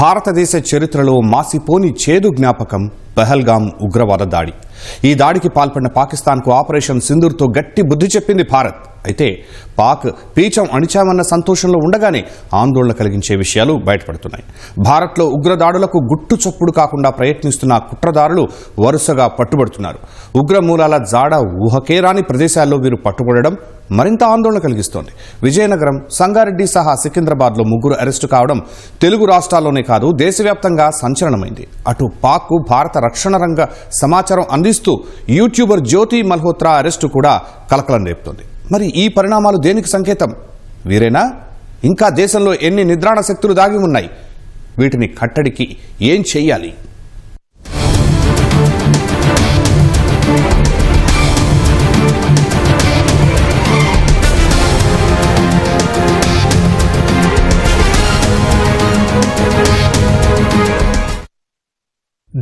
భారతదేశ చరిత్రలో మాసిపోని చేదు జ్ఞాపకం పెహల్గాం ఉగ్రవాద దాడి. ఈ దాడికి పాల్పడిన పాకిస్తాన్కు ఆపరేషన్ సింధూర్తో గట్టి బుద్ధి చెప్పింది భారత్. అయితే పాక్ పీచం అణిచామన్న సంతోషంలో ఉండగానే ఆందోళన కలిగించే విషయాలు బయటపడుతున్నాయి. భారత్లో ఉగ్రదాడులకు గుట్టు చప్పుడు కాకుండా ప్రయత్నిస్తున్న కుట్రదారులు వరుసగా పట్టుబడుతున్నారు. ఉగ్ర మూలాల జాడ ఊహకే రాని ప్రదేశాల్లో వీరు పట్టుబడడం మరింత ఆందోళన కలిగిస్తోంది. విజయనగరం సంగారెడ్డి సహా సికింద్రాబాద్లో ముగ్గురు అరెస్టు కావడం తెలుగు రాష్ట్రాల్లోనే కాదు దేశవ్యాప్తంగా సంచలనమైంది. అటు పాక్ భారత రక్షణ రంగ సమాచారం అందిస్తూ యూట్యూబర్ జ్యోతి మల్హోత్రా అరెస్టు కూడా కలకలం రేపుతోంది. మరి ఈ పరిణామాలు దేనికి సంకేతం? వీరేనా? ఇంకా దేశంలో ఎన్ని నిద్రాణ శక్తులు దాగి ఉన్నాయి? వీటిని కట్టడికి ఏం చెయ్యాలి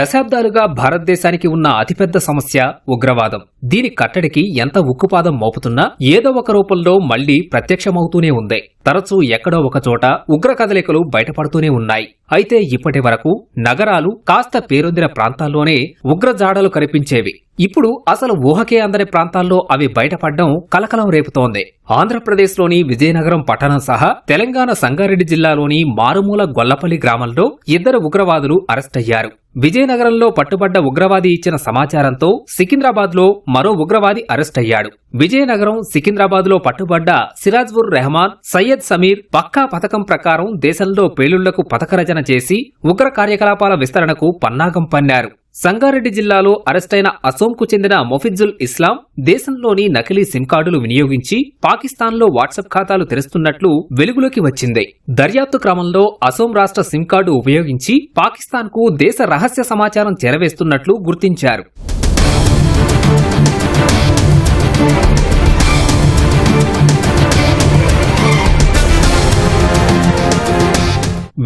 దశాబ్దాలుగా భారతదేశానికి ఉన్న అతిపెద్ద సమస్య ఉగ్రవాదం. దీని కట్టడికి ఎంత ఉక్కుపాదం మోపుతున్నా ఏదో ఒక రూపంలో మళ్ళీ ప్రత్యక్షమవుతూనే ఉంది. తరచూ ఎక్కడో ఒకచోట ఉగ్ర కదలికలు బయటపడుతూనే ఉన్నాయి. అయితే ఇప్పటి వరకు నగరాలు కాస్త పేరొందిన ప్రాంతాల్లోనే ఉగ్రజాడలు కనిపించేవి. ఇప్పుడు అసలు ఊహకే అందని ప్రాంతాల్లో అవి బయటపడడం కలకలం రేపుతోంది. ఆంధ్రప్రదేశ్లోని విజయనగరం పట్టణం సహా తెలంగాణ సంగారెడ్డి జిల్లాలోని మారుమూల గొల్లపల్లి గ్రామంలో ఇద్దరు ఉగ్రవాదులు అరెస్టయ్యారు విజయనగరంలో పట్టుబడ్డ ఉగ్రవాది ఇచ్చిన సమాచారంతో సికింద్రాబాద్లో మరో ఉగ్రవాది అరెస్టయ్యాడు విజయనగరం సికింద్రాబాద్లో పట్టుబడ్డ సిరాజ్వుర్ రెహమాన్ సయ్యద్ సమీర్ పక్కా పథకం ప్రకారం దేశంలో పేలుళ్ళకు పథకరచన చేసి ఉగ్ర కార్యకలాపాల విస్తరణకు పన్నాగం పన్నారు. సంగారెడ్డి జిల్లాలో అరెస్టైన అసోంకు చెందిన మొఫిజుల్ ఇస్లాం దేశంలోని నకిలీ సిమ్ కార్డులు వినియోగించి పాకిస్తాన్లో వాట్సాప్ ఖాతాలు తెరుస్తున్నట్లు వెలుగులోకి వచ్చింది. దర్యాప్తు క్రమంలో అసోం రాష్ట్ర సిమ్ కార్డు ఉపయోగించి పాకిస్తాన్కు దేశ రహస్య సమాచారం చేరవేస్తున్నట్లు గుర్తించారు.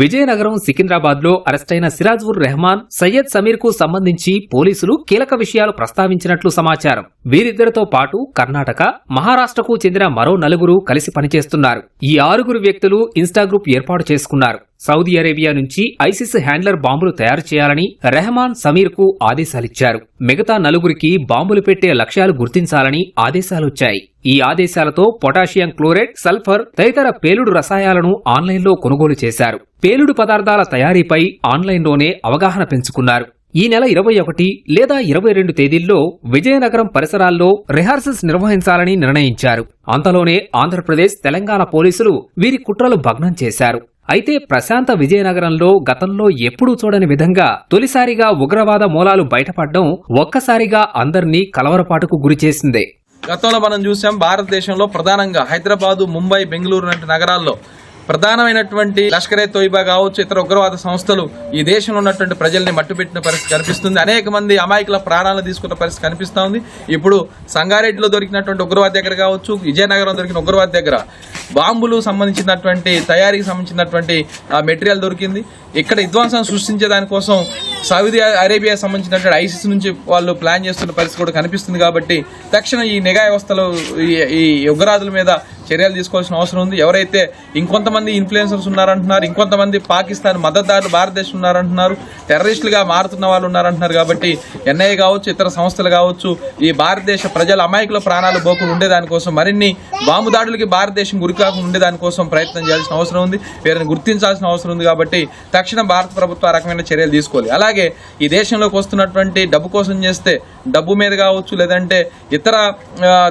విజయనగరం సికింద్రాబాద్లో అరెస్టైన సిరాజ్వుర్ రెహమాన్ సయ్యద్ సమీర్కు సంబంధించి పోలీసులు కీలక విషయాలు ప్రస్తావించినట్లు సమాచారం. వీరిద్దరితో పాటు కర్ణాటక మహారాష్ట్రకు చెందిన మరో నలుగురు కలిసి పనిచేస్తున్నారు. ఈ ఆరుగురు వ్యక్తులు ఇన్స్టా గ్రూప్ ఏర్పాటు చేసుకున్నారు. సౌదీ అరేబియా నుంచి ఐసిస్ హ్యాండ్లర్ బాంబులు తయారు చేయాలని రెహమాన్ సమీర్కు ఆదేశాలిచ్చారు. మిగతా నలుగురికి బాంబులు పెట్టే లక్ష్యాలు గుర్తించాలని ఆదేశాలొచ్చాయి. ఈ ఆదేశాలతో పొటాషియం క్లోరైడ్ సల్ఫర్ తదితర పేలుడు రసాయనాలను ఆన్లైన్లో కొనుగోలు చేశారు. పేలుడు పదార్థాల తయారీపై ఆన్లైన్లోనే అవగాహన పెంచుకున్నారు. ఈ నెల ఇరవై ఒకటి లేదా ఇరవై రెండు తేదీల్లో విజయనగరం పరిసరాల్లో రిహార్సల్స్ నిర్వహించాలని నిర్ణయించారు. అంతలోనే ఆంధ్రప్రదేశ్ తెలంగాణ పోలీసులు వీరి కుట్రలు భగ్నం చేశారు. అయితే ప్రశాంత విజయనగరంలో గతంలో ఎప్పుడూ చూడని విధంగా తొలిసారిగా ఉగ్రవాద మూలాలు బయటపడడం ఒక్కసారిగా అందర్నీ కలవరపాటుకు గురిచేసింది గతంలో మనం చూసాం భారతదేశంలో ప్రధానంగా హైదరాబాదు ముంబై బెంగళూరు లాంటి నగరాల్లో ప్రధానమైనటువంటి లష్కరే తోయిబా కావచ్చు ఇతర ఉగ్రవాద సంస్థలు ఈ దేశంలో ఉన్నటువంటి ప్రజల్ని మట్టుపెట్టిన పరిస్థితి కనిపిస్తుంది. అనేక మంది అమాయకుల ప్రాణాలను తీసుకున్న పరిస్థితి కనిపిస్తూ ఉంది. ఇప్పుడు సంగారెడ్డిలో దొరికినటువంటి ఉగ్రవాది దగ్గర కావచ్చు విజయనగరం దొరికిన ఉగ్రవాద దగ్గర బాంబులు సంబంధించినటువంటి తయారీకి సంబంధించినటువంటి మెటీరియల్ దొరికింది. ఇక్కడ విధ్వంసం సృష్టించే దానికోసం సౌదీ అరేబియా సంబంధించినటువంటి ఐసిస్ నుంచి వాళ్ళు ప్లాన్ చేస్తున్న పరిస్థితి కూడా కనిపిస్తుంది కాబట్టి తక్షణం ఈ నిఘా వ్యవస్థలో ఈ- ఈ మీద చర్యలు తీసుకోవాల్సిన అవసరం ఉంది. ఎవరైతే ఇంకొంతమంది ఇన్ఫ్లుయెన్సర్స్ ఉన్నారంటున్నారు ఇంకొంతమంది పాకిస్తాన్ మద్దతుదారులు భారతదేశం ఉన్నారంటున్నారు టెర్రరిస్టులుగా మారుతున్న వాళ్ళు ఉన్నారంటున్నారు కాబట్టి ఎన్ఐఏ కావచ్చు ఇతర సంస్థలు కావచ్చు ఈ భారతదేశ ప్రజల అమాయకుల ప్రాణాలు పోకుండా ఉండేదానికోసం మరిన్ని బాంబు దాడులకి భారతదేశం గురికాకుండా ఉండేదానికోసం ప్రయత్నం చేయాల్సిన అవసరం ఉంది. వీరిని గుర్తించాల్సిన అవసరం ఉంది కాబట్టి తక్షణం భారత ప్రభుత్వం ఆ రకమైన చర్యలు తీసుకోవాలి. అలాగే ఈ దేశంలోకి వస్తున్నటువంటి డబ్బు కోసం చేస్తే డబ్బు మీద కావచ్చు లేదంటే ఇతర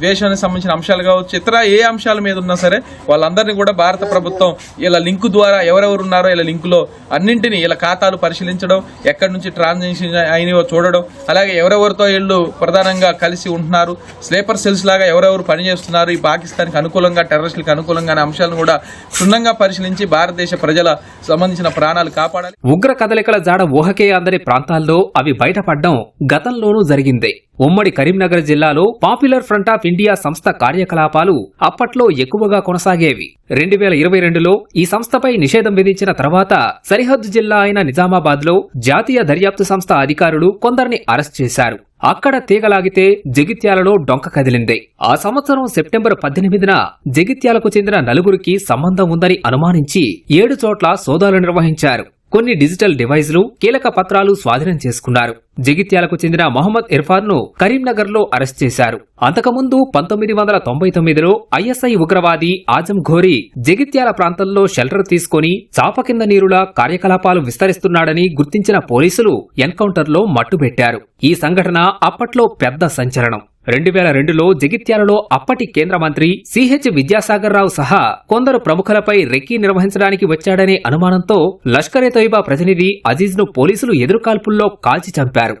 ద్వేషానికి సంబంధించిన అంశాలు కావచ్చు ఇతర ఏ అంశాలు మీద ఉన్నా సరే వాళ్ళందరినీ కూడా భారత ప్రభుత్వం ఇలా లింకు ద్వారా ఎవరెవరు ఉన్నారో ఇలా లింకులో అన్నింటినీ ఇలా ఖాతాలు పరిశీలించడం ఎక్కడి నుంచి ట్రాన్సాక్షన్ అయినవో చూడడం అలాగే ఎవరెవరితో వీళ్ళు ప్రధానంగా కలిసి ఉంటున్నారు స్లీపర్ సెల్స్ లాగా ఎవరెవరు పనిచేస్తున్నారు ఈ పాకిస్తాన్కి అనుకూలంగా టెర్రరిస్టులకు అనుకూలంగా అనే అంశాలను కూడా క్షుణ్ణంగా పరిశీలించి భారతదేశ ప్రజల సంబంధించిన ప్రాణాలు కాపాడాలి. ఉగ్ర కదలికల జాడ ఊహకే అందరి ప్రాంతాల్లో అవి బయటపడడం గతంలోనూ జరిగింది. ఉమ్మడి కరీంనగర్ జిల్లాలో పాపులర్ ఫ్రంట్ ఆఫ్ ఇండియా సంస్థ కార్యకలాపాలు అప్పట్లో ఎక్కువగా కొనసాగేవి. రెండు వేల ఇరవై రెండులో ఈ సంస్థపై నిషేధం విధించిన తర్వాత సరిహద్దు జిల్లా అయిన నిజామాబాద్లో జాతీయ దర్యాప్తు సంస్థ అధికారులు కొందరిని అరెస్ట్ చేశారు. అక్కడ తీగలాగితే జగిత్యాలలో డొంక కదిలింది. ఆ సంవత్సరం సెప్టెంబర్ పద్దెనిమిదిన జగిత్యాలకు చెందిన నలుగురికి సంబంధం ఉందని అనుమానించి ఏడు చోట్ల సోదాలు నిర్వహించారు. కొన్ని డిజిటల్ డివైజ్లు కీలక పత్రాలు స్వాధీనం చేసుకున్నారు. జగిత్యాలకు చెందిన మొహమ్మద్ ఇర్ఫాన్ను కరీంనగర్లో అరెస్ట్ చేశారు. అంతకుముందు పంతొమ్మిది వందల తొంభై తొమ్మిదిలో ఐఎస్ఐ ఉగ్రవాది ఆజం ఘోరీ జగిత్యాల ప్రాంతంలో షెల్టర్ తీసుకుని చాప కింద నీరులా కార్యకలాపాలు విస్తరిస్తున్నాడని గుర్తించిన పోలీసులు ఎన్కౌంటర్లో మట్టుబెట్టారు. ఈ సంఘటన అప్పట్లో పెద్ద సంచలనం. రెండు వేల రెండులో జగిత్యాలలో అప్పటి కేంద్ర మంత్రి సిహెచ్ విద్యాసాగర్ రావు సహా కొందరు ప్రముఖులపై రెక్కీ నిర్వహించడానికి వచ్చాడనే అనుమానంతో లష్కరే తొయిబా ప్రతినిధి అజీజ్ను పోలీసులు ఎదురుకాల్పుల్లో కాల్చి చంపారు.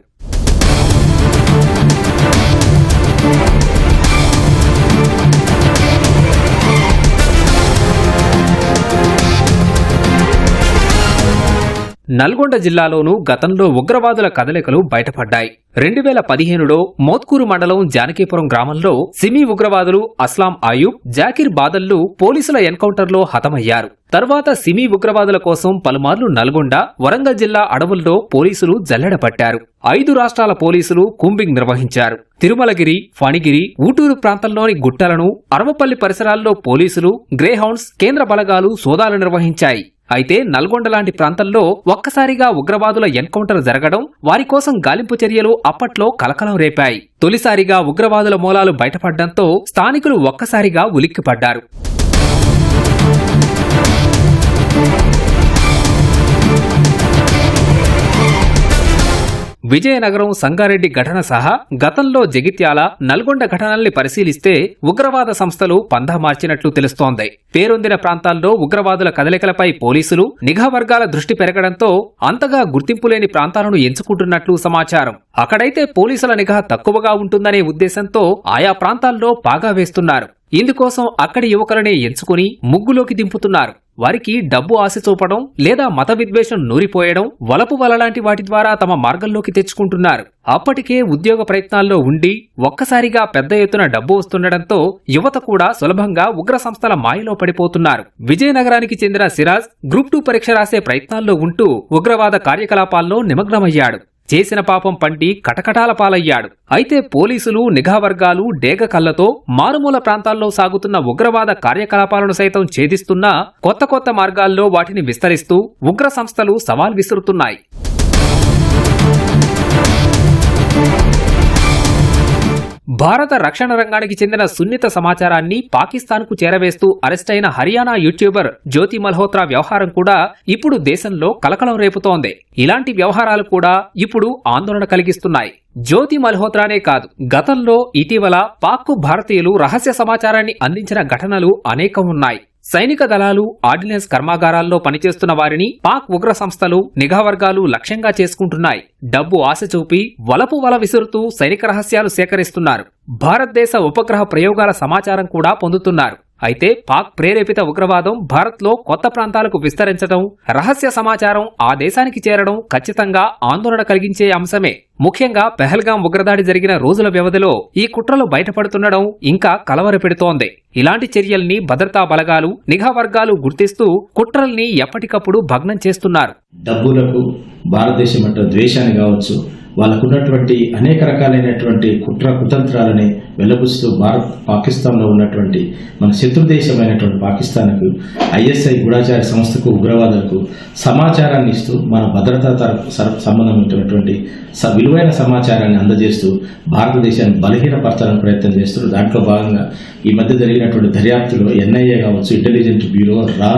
నల్గొండ జిల్లాలోనూ గతంలో ఉగ్రవాదుల కదలికలు బయటపడ్డాయి. రెండు వేల పదిహేనులో మోత్కూరు మండలం జానకీపురం గ్రామంలో సిమీ ఉగ్రవాదులు అస్లాం ఆయూబ్ జాకిర్ బాదల్లు పోలీసుల ఎన్కౌంటర్లో హతమయ్యారు. తర్వాత సిమీ ఉగ్రవాదుల కోసం పలుమార్లు నల్గొండ వరంగల్ జిల్లా అడవుల్లో పోలీసులు జల్లెడపట్టారు ఐదు రాష్ట్రాల పోలీసులు కుంబింగ్ నిర్వహించారు. తిరుమలగిరి ఫణిగిరి ఊటూరు ప్రాంతంలోని గుట్టలను అరవపల్లి పరిసరాల్లో పోలీసులు గ్రేహౌండ్స్ కేంద్ర బలగాలు సోదాలు నిర్వహించాయి. అయితే నల్గొండ లాంటి ప్రాంతంలో ఒక్కసారిగా ఉగ్రవాదుల ఎన్కౌంటర్ జరగడం వారి కోసం గాలింపు చర్యలు అప్పట్లో కలకలం రేపాయి. తొలిసారిగా ఉగ్రవాదుల మూలాలు బయటపడడంతో స్థానికులు ఒక్కసారిగా ఉలిక్కిపడ్డారు. విజయనగరం సంగారెడ్డి ఘటన సహా గతంలో జగిత్యాల నల్గొండ ఘటనల్ని పరిశీలిస్తే ఉగ్రవాద సంస్థలు పందా మార్చినట్లు తెలుస్తోంది. పేరొందిన ప్రాంతాల్లో ఉగ్రవాదుల కదలికలపై పోలీసులు నిఘా వర్గాల దృష్టి పెరగడంతో అంతగా గుర్తింపు లేని ప్రాంతాలను ఎంచుకుంటున్నట్లు సమాచారం. అక్కడైతే పోలీసుల నిఘా తక్కువగా ఉంటుందనే ఉద్దేశంతో ఆయా ప్రాంతాల్లో పాగా వేస్తున్నారు. ఇందుకోసం అక్కడి యువకులనే ఎంచుకుని ముగ్గులోకి దింపుతున్నారు. వారికి డబ్బు ఆశ చూపడం లేదా మత విద్వేషం నూరిపోయడం వలపు వల లాంటి వాటి ద్వారా తమ మార్గంలోకి తెచ్చుకుంటున్నారు. అప్పటికే ఉద్యోగ ప్రయత్నాల్లో ఉండి ఒక్కసారిగా పెద్ద ఎత్తున డబ్బు వస్తుండటంతో యువత కూడా సులభంగా ఉగ్ర సంస్థల మాయలో పడిపోతున్నారు. విజయనగరానికి చెందిన సిరాజ్ గ్రూప్ టూ పరీక్ష రాసే ప్రయత్నాల్లో ఉంటూ ఉగ్రవాద కార్యకలాపాల్లో నిమగ్నమయ్యాడు. చేసిన పాపం పంటి కటకటాల పాలయ్యాడు. అయితే పోలీసులు నిఘా వర్గాలు డేగ కళ్ళతో మారుమూల ప్రాంతాల్లో సాగుతున్న ఉగ్రవాద కార్యకలాపాలను సైతం ఛేదిస్తున్నా కొత్త కొత్త మార్గాల్లో వాటిని విస్తరిస్తూ ఉగ్ర సంస్థలు సవాల్ విసురుతున్నాయి. భారత రక్షణ రంగానికి చెందిన సున్నిత సమాచారాన్ని పాకిస్తాన్కు చేరవేస్తూ అరెస్టైన హర్యానా యూట్యూబర్ జ్యోతి మల్హోత్రా వ్యవహారం కూడా ఇప్పుడు దేశంలో కలకలం రేపుతోంది. ఇలాంటి వ్యవహారాలు కూడా ఇప్పుడు ఆందోళన కలిగిస్తున్నాయి. జ్యోతి మల్హోత్రానే కాదు గతంలో ఇటీవల పాక్కు భారతీయులు రహస్య సమాచారాన్ని అందించిన ఘటనలు అనేకం ఉన్నాయి. సైనిక దళాలు ఆర్డినెన్స్ కర్మాగారాల్లో పనిచేస్తున్న వారిని పాక్ ఉగ్ర సంస్థలు నిఘా వర్గాలు లక్ష్యంగా చేసుకుంటున్నాయి. డబ్బు ఆశ చూపి వలపు వల విసురుతూ సైనిక రహస్యాలు సేకరిస్తున్నారు. భారతదేశ ఉపగ్రహ ప్రయోగాల సమాచారం కూడా పొందుతున్నారు. అయితే పాక్ ప్రేరేపిత ఉగ్రవాదం భారత్లో కొత్త ప్రాంతాలకు విస్తరించడం రహస్య సమాచారం ఆ దేశానికి చేరడం ఖచ్చితంగా ఆందోళన కలిగించే అంశమే. ముఖ్యంగా పెహల్గాం ఉగ్రదాడి జరిగిన రోజుల వ్యవధిలో ఈ కుట్రలు బయటపడుతుండడం ఇంకా కలవరపెడుతోంది. ఇలాంటి చర్యల్ని భద్రతా బలగాలు నిఘా వర్గాలు గుర్తిస్తూ కుట్రల్ని ఎప్పటికప్పుడు భగ్నం చేస్తున్నారు. డబ్బులకు భారతదేశం అంటే ద్వేషాన్ని కావచ్చు వాళ్ళకున్నటువంటి అనేక రకాలైనటువంటి కుట్ర కుతంత్రాలని వెల్లబుస్తూ భారత్ పాకిస్తాన్లో ఉన్నటువంటి మన శత్రు దేశమైనటువంటి పాకిస్తాన్కు ఐఎస్ఐ గూఢాచార సంస్థకు ఉగ్రవాదులకు సమాచారాన్ని ఇస్తూ మన భద్రతా తర- సంబంధమైనటువంటి స- విలువైన సమాచారాన్ని అందజేస్తూ భారతదేశాన్ని బలహీనపరచాలని ప్రయత్నం చేస్తున్నారు దాంట్లో భాగంగా ఈ మధ్య జరిగినటువంటి దర్యాప్తులో ఎన్ఐఏ కావచ్చు ఇంటెలిజెన్స్ బ్యూరో రా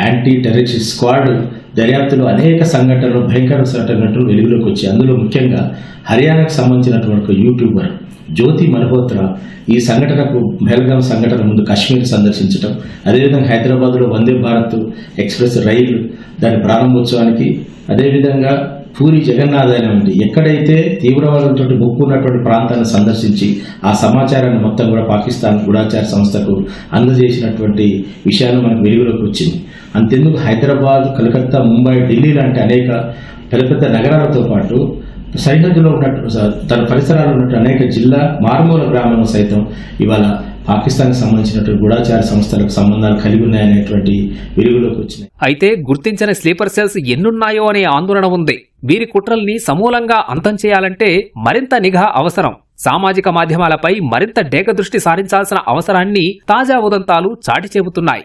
యాంటీ టెర్రరిస్ట్ స్క్వాడ్ దర్యాప్తులో అనేక సంఘటనలు భయంకర సంఘటనలు వెలుగులోకి వచ్చాయి. అందులో ముఖ్యంగా హర్యానాకు సంబంధించినటువంటి ఒక యూట్యూబర్ జ్యోతి మల్హోత్రా ఈ సంఘటనకు బెహల్గాం సంఘటన ముందు కాశ్మీర్ సందర్శించడం అదేవిధంగా హైదరాబాద్లో వందే భారత్ ఎక్స్ప్రెస్ రైలు దాని ప్రారంభోత్సవానికి అదేవిధంగా పూరి జగన్నాథ్ ఉంది. ఎక్కడైతే తీవ్రవాదంతో ముప్పు ఉన్నటువంటి ప్రాంతాన్ని సందర్శించి ఆ సమాచారాన్ని మొత్తం కూడా పాకిస్తాన్ గూఢాచార సంస్థకు అందజేసినటువంటి విషయాలు మనకు వెలుగులోకి వచ్చింది. అంతెందుకు హైదరాబాద్ కలకత్తా ముంబై ఢిల్లీ లాంటి అనేక పెద్ద పెద్ద నగరాలతో పాటు సరిహద్దులో ఉన్నట్టు తన పరిసరాల్లో ఉన్నట్టు అనేక జిల్లా మారుమూల గ్రామాలను సైతం ఇవాళ పాకిస్తాన్కి సంబంధించినటువంటి గూఢాచార సంస్థలకు సంబంధాలు కలిగి ఉన్నాయనేటువంటి వెలుగులోకి వచ్చినాయి. అయితే గుర్తించిన స్లీపర్ సెల్స్ ఎన్నున్నాయో అనే ఆందోళన ఉంది. వీరి కుట్రల్ని సమూలంగా అంతం చేయాలంటే మరింత నిఘా అవసరం. సామాజిక మాధ్యమాలపై మరింత డేక దృష్టి సారించాల్సిన అవసరాన్ని తాజా ఉదంతాలు చాటి చెబుతున్నాయి